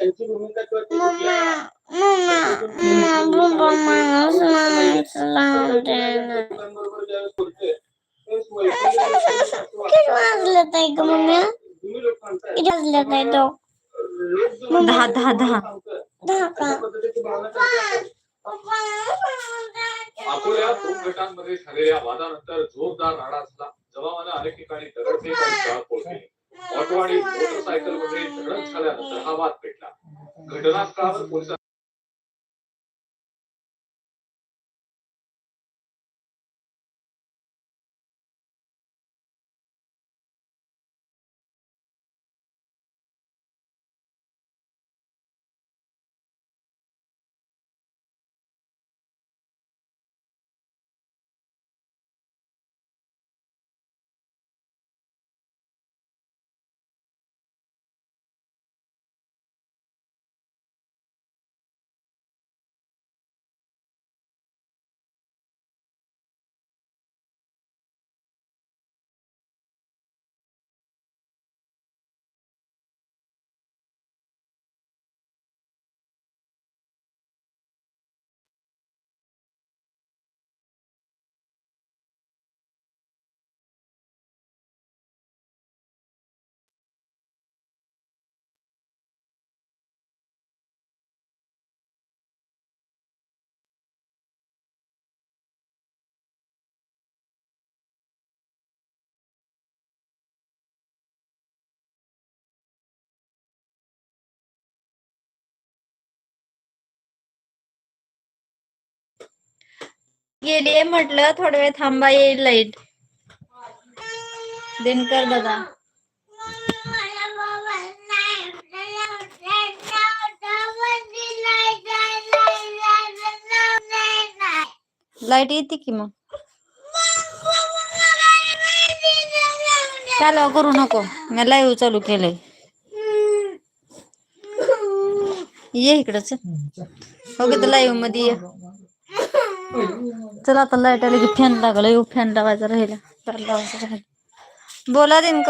त्यांची भूमिका किंवा ते मम्मा कुठल्या मम्मा मम्मा माणूस माणसाला देणार. लोकांबरोबर ज्यावेळेस बोलतोय, त्यावेळेस वैफल्य असं किती वाजलं ताई ग मम्मी दहा दहा दहा अकोल्यात दोन गटांमध्ये झालेल्या वादानंतर जोरदार राडा झाला जवानाने अनेक ठिकाणी दगडफेक आणि जाळपोळ केली ऑटो आणि मोटरसायकलमध्ये धडक झाल्यानंतर हा वाद पेटला. घटनास्थळावर पोलिसांनी गेलीये म्हटलं थोडा वेळ थांबा येईल लाइट दिनकर बघा लाइट येते की मग? चालू करू नको. मी लाईव्ह चालू केलंय. ये इकडच. हो की लाईव्हमध्ये ये. चला आता लाइट आली की फॅन लागला फॅन लावायचा राहिला. फॅन लावायचा राहिला बोला दिन